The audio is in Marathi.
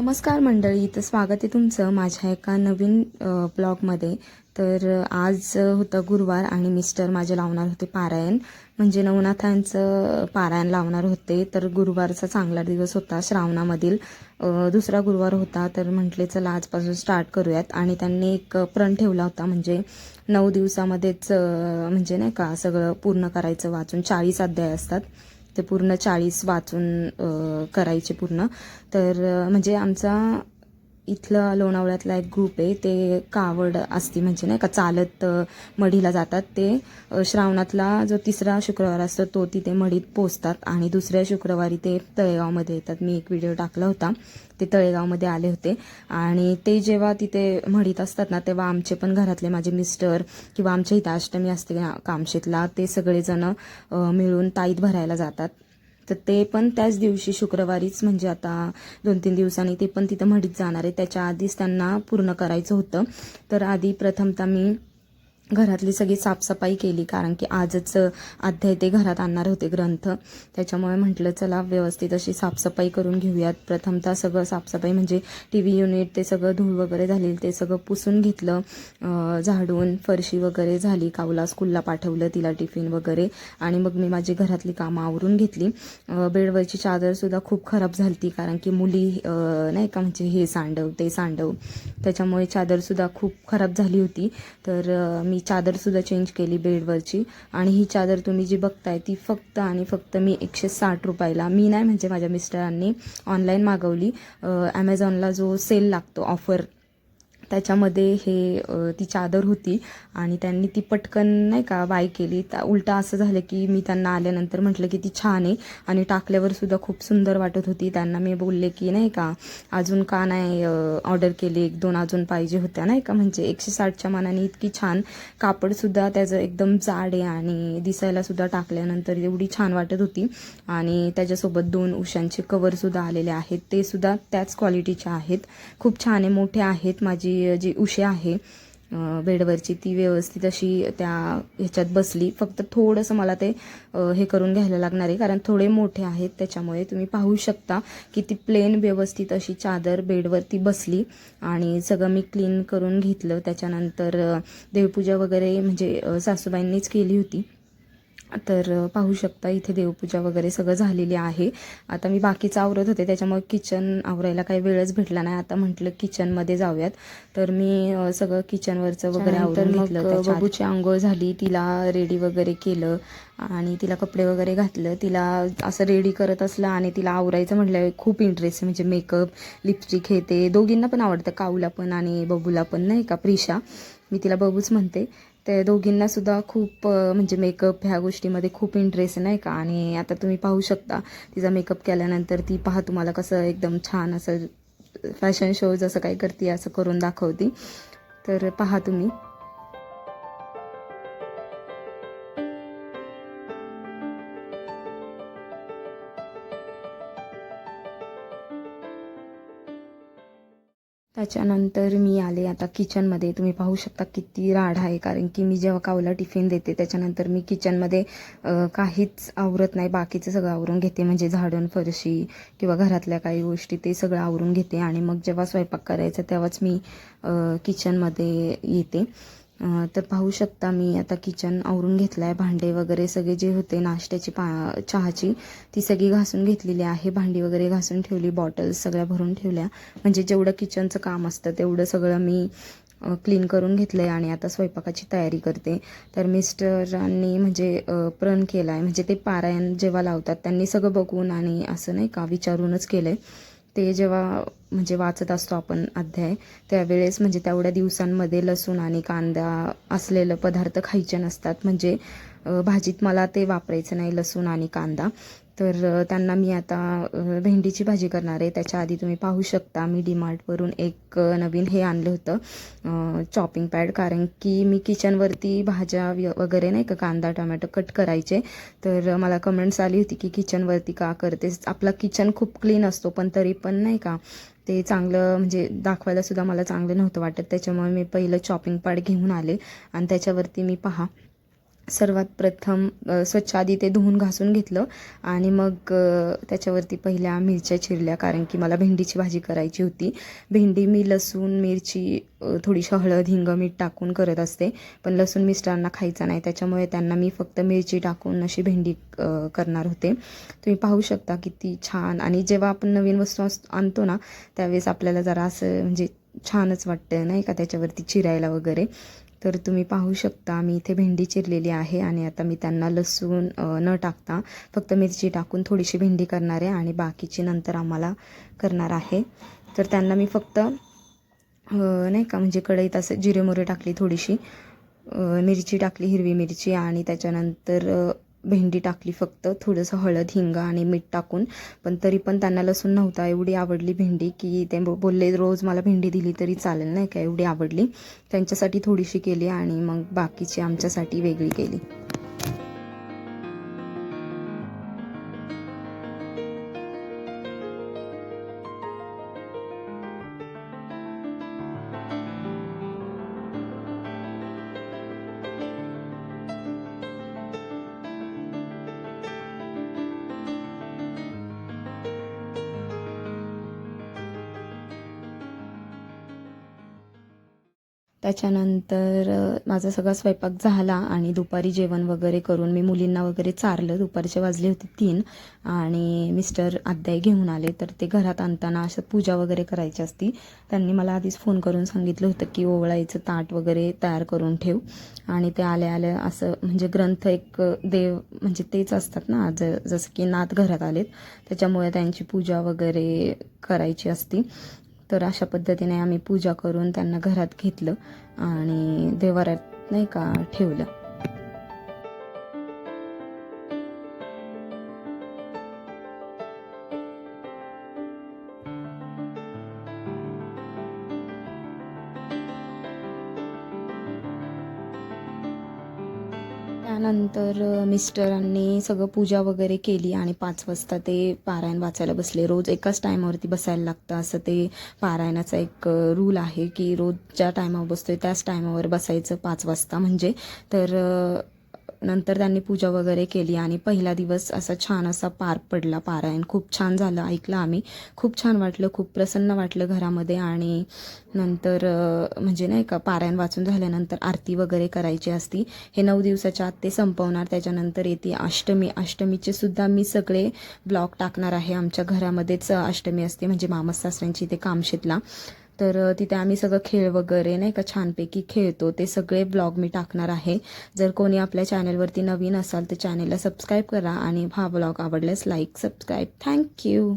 नमस्कार मंडळी तर स्वागत आहे तुमचं माझ्या एका नवीन ब्लॉगमध्ये. तर आज होतं गुरुवार आणि मिस्टर माझे लावणार होते पारायण. म्हणजे नवनाथांचं पारायण लावणार होते. तर गुरुवारचा चांगला दिवस होता श्रावणामधील. दुसरा गुरुवार होता तर म्हटले चला आजपासून स्टार्ट करूयात. आणि त्यांनी एक प्रण ठेवला होता. म्हणजे नऊ दिवसामध्येच म्हणजे नाही का सगळं पूर्ण करायचं वाचून चाळीस अध्याय असतात. ते पूर्ण चाळीस वाचून करायचे पूर्ण. तर म्हणजे आमचा इथलं लोणावळ्यातला एक ग्रुप आहे ते कावड असती म्हणजे नाही का चालत मढीला जातात. ते श्रावणातला जो तिसरा शुक्रवार असतो तो तिथे मढीत पोचतात आणि दुसऱ्या शुक्रवारी ते तळेगावमध्ये येतात. मी एक व्हिडिओ टाकला होता. ते तळेगावमध्ये आले होते. आणि ते जेव्हा तिथे मढीत असतात ना तेव्हा आमचे पण घरातले माझे मिस्टर किंवा आमच्या इथं अष्टमी असते कामशेतला ते सगळेजण मिळून ताईत भरायला जातात. तर ते पण त्याच दिवशी शुक्रवारीच म्हणजे आता दोन तीन दिवसांनी ते पण तिथं म्हणीत जाणार आहे. त्याच्या आधीच त्यांना पूर्ण करायचं होतं. तर आधी प्रथमतः मी घरातली सगळी साफसफाई केली कारण की आजच अध्याय ते घरात आणणार होते ग्रंथ. त्याच्यामुळे म्हटलं चला व्यवस्थित अशी साफसफाई करून घेऊयात. प्रथमतः सगळं साफसफाई म्हणजे टी व्ही युनिट ते सगळं धूळ वगैरे झालेलं ते सगळं पुसून घेतलं. झाडून फरशी वगैरे झाली कावला स्कूलला पाठवलं तिला टिफिन वगैरे. आणि मग मी माझी घरातली कामं आवरून घेतली. बेडवरची चादरसुद्धा खूप खराब झाली कारण की मुली नाही का म्हणजे हे सांडव ते सांडव. त्याच्यामुळे चादरसुद्धा खूप खराब झाली होती. तर मी चादरसुद्धा चेंज केली बेडवरची आणि ही चादर तुम्ही जी बघताय ती फक्त आणि फक्त मी एकशे साठ रुपयाला मी नाही म्हणजे माझ्या मिस्टरांनी ऑनलाईन मागवली. ॲमेझॉनला जो सेल लागतो ऑफर त्याच्यामध्ये हे ती चादर होती आणि त्यांनी ती पटकन नाही का बाय केली. त्या उलटा असं झालं की मी त्यांना आल्यानंतर म्हटलं की ती छान आहे आणि टाकल्यावर सुद्धा खूप सुंदर वाटत होती. त्यांना मी बोलले की नाही का अजून का नाही ऑर्डर केली? एक दोन अजून पाहिजे होत्या नाही का? म्हणजे एकशे साठच्या मानाने इतकी छान कापडसुद्धा त्याचं एकदम जाड आहे आणि दिसायला सुद्धा टाकल्यानंतर एवढी छान वाटत होती. आणि त्याच्यासोबत दोन उशांचे कवरसुद्धा आलेले आहेत. ते सुद्धा त्याच क्वालिटीचे आहेत. खूप छान आहे मोठे आहेत. माझी जी उशी आहे बेडवरची ती व्यवस्थित अशी त्या ह्याच्यात बसली. फक्त थोडंसं मला ते हे करून घ्यायला लागणार आहे कारण थोडे मोठे आहेत त्याच्यामुळे तुम्ही पाहू शकता की ती प्लेन व्यवस्थित अशी चादर बेडवरती बसली आणि सगळं मी क्लीन करून घेतलं. त्याच्यानंतर देवपूजा वगैरे म्हणजे सासूबाईंनीच केली होती. तर पाहू शकता इथे देवपूजा वगैरे सगळं झालेली आहे. आता मी बाकीचं आवरत होते त्याच्यामुळे किचन आवरायला काही वेळच भेटला नाही. आता म्हटलं किचनमध्ये जाऊयात. तर मी सगळं किचनवरचं वगैरे आवरून घेतलं. बाबूची आंघोळ झाली तिला रेडी वगैरे केलं आणि तिला कपडे वगैरे घातलं. तिला असं रेडी करत असलं आणि तिला आवरायचं म्हटलं खूप इंटरेस्ट म्हणजे मेकअप लिपस्टिक हे ते दोघींना पण आवडतं. काऊला पण आणि बबूला पण नाही का प्रिशा? मी तिला बबूच म्हणते. ते दोघींना सुद्धा खूप म्हणजे मेकअप ह्या गोष्टीमध्ये खूप इंटरेस्ट नाही का? आणि आता तुम्ही पाहू शकता तिचा मेकअप केल्यानंतर ती पहा तुम्हाला कसं एकदम छान असं फॅशन शो जसं काही करते असं करून दाखवती. तर पहा तुम्ही. त्याच्यानंतर मी आले आता किचनमध्ये तुम्ही पाहू शकता किती राड आहे. कारण की मी जेव्हा कावला टिफिन देते त्याच्यानंतर मी किचनमध्ये काहीच आवरत नाही. बाकीचं सगळं आवरून घेते. म्हणजे झाडून फरशी किंवा घरातल्या काही गोष्टी ते सगळं आवरून घेते. आणि मग जेव्हा स्वयंपाक करायचा तेव्हाच मी किचनमध्ये येते. तर पाहू शकता मी आता किचन आवरून घेतलं आहे भांडे वगैरे सगळे जे होते नाश्त्याची पा चहाची ती सगळी घासून घेतलेली आहे. भांडी वगैरे घासून ठेवली बॉटल्स सगळ्या भरून ठेवल्या. म्हणजे जेवढं किचनचं काम असतं तेवढं सगळं मी क्लीन करून घेतलं आहे आणि आता स्वयंपाकाची तयारी करते. तर मिस्टरांनी म्हणजे प्रण केला आहे म्हणजे ते पारायण जेव्हा लावतात त्यांनी सगळं बघून आणि असं नाही का विचारूनच केलं आहे ते जेव्हा म्हणजे वाचत असतो आपण अध्याय त्यावेळेस म्हणजे तेवढ्या दिवसांमध्ये लसूण आणि कांदा असलेलं पदार्थ खायचे नसतात. म्हणजे भाजीत मला ते वापरायचं नाही लसूण आणि कांदा. तर त्यांना मी आता भेंडीची भाजी करणार आहे. त्याच्या आधी तुम्ही पाहू शकता मी डीमार्टवरून एक नवीन हे आणलं होतं चॉपिंग पॅड कारण की मी किचनवरती भाज्या व्य- वगैरे नाही का कांदा टोमॅटो कट करायचे. तर मला कमेंट्स आली होती की किचनवरती का करतेस? आपला किचन खूप क्लीन असतो पण तरी पण नाही का ते चांगलं म्हणजे दाखवायला सुद्धा मला चांगलं नव्हतं वाटत. त्याच्यामुळे मी पहिलं चॉपिंग पॅड घेऊन आले. आणि त्याच्यावरती मी पहा. सर्वात प्रथम स्वच्छ आधी ते धुवून घासून घेतलं आणि मग त्याच्यावरती पहिल्या मिरच्या चिरल्या. कारण की मला भेंडीची भाजी करायची होती. भेंडी मी लसूण मिरची थोडीशी हळद हिंग मीठ टाकून करत असते. पण लसूण मिस्टरांना खायचा नाही. त्याच्यामुळे त्यांना मी फक्त मिरची टाकून अशी भेंडी करणार होते. तुम्ही पाहू शकता किती छान. आणि जेव्हा आपण नवीन वस्तू आणतो ना त्यावेळेस आपल्याला जरा असं म्हणजे छानच वाटतं नाही का? त्याच्यावरती चिरायला वगैरे. तर तुम्ही पाहू शकता मी इथे भेंडी चिरलेली आहे आणि आता मी त्यांना लसूण न टाकता फक्त मिरची टाकून थोडीशी भेंडी करणार आहे आणि बाकीची नंतर आम्हाला करणार आहे. तर त्यांना मी फक्त नाही का म्हणजे कढईत असं जिरे मोरे टाकली थोडीशी मिरची टाकली हिरवी मिरची आणि त्याच्यानंतर भेंडी टाकली फक्त थोडंसं हळद हिंगा आणि मीठ टाकून. पण तरी पण त्यांना लसूण नव्हता एवढी आवडली भेंडी की ते बोलले रोज मला भेंडी दिली तरी चालेल नाही का एवढी आवडली. त्यांच्यासाठी थोडीशी केली आणि मग बाकीची आमच्यासाठी वेगळी केली. त्याच्यानंतर माझा सगळा स्वयंपाक झाला आणि दुपारी जेवण वगैरे करून मी मुलींना वगैरे चारलं. दुपारचे वाजले होते तीन आणि मिस्टर आद्याय घेऊन आले. तर ते घरात आणताना अशा पूजा वगैरे करायची असती. त्यांनी मला आधीच फोन करून सांगितलं होतं की ओवळायचं ताट वगैरे तयार करून ठेव. आणि ते आल्या आल्या असं म्हणजे ग्रंथ एक देव म्हणजे तेच असतात ना ज जसं की नात घरात आलेत. त्याच्यामुळे त्यांची पूजा वगैरे करायची असती. तर अशा पद्धतीने आम्ही पूजा करून त्यांना घरात घेतलं आणि देवाऱ्यात नाही का ठेवलं. त्यानंतर मिस्टरांनी सगळं पूजा वगैरे केली आणि पाच वाजता ते पारायण वाचायला बसले. रोज एकाच टायमावरती बसायला लागतं. असं ते पारायणाचा एक रूल आहे की रोज ज्या टायमावर बसतोय त्याच टायमावर बसायचं पाच वाजता. म्हणजे तर नंतर त्यांनी पूजा वगैरे केली आणि पहिला दिवस असा छान असा पार पडला पारायण. खूप छान झालं ऐकलं आम्ही. खूप छान वाटलं खूप प्रसन्न वाटलं घरामध्ये आणि नंतर म्हणजे नाही का पारायण वाचून झाल्यानंतर आरती वगैरे करायची असती. हे नऊ दिवसाच्या आत ते संपवणार त्याच्यानंतर येते अष्टमी. अष्टमीचे सुद्धा मी सगळे ब्लॉग टाकणार आहे आमच्या घरामध्येच अष्टमी असते म्हणजे मामस सासऱ्यांची ते कामशेतला. तर तिथे आम्ही सगळं खेळ वगैरे नाही का छानपैकी खेळतो. ते सगळे ब्लॉग मी टाकणार आहे. जर कोणी आपल्या चॅनलवरती नवीन असाल तर चॅनलला सबस्क्राईब करा आणि हा ब्लॉग आवडल्यास लाईक सबस्क्राईब. थँक्यू.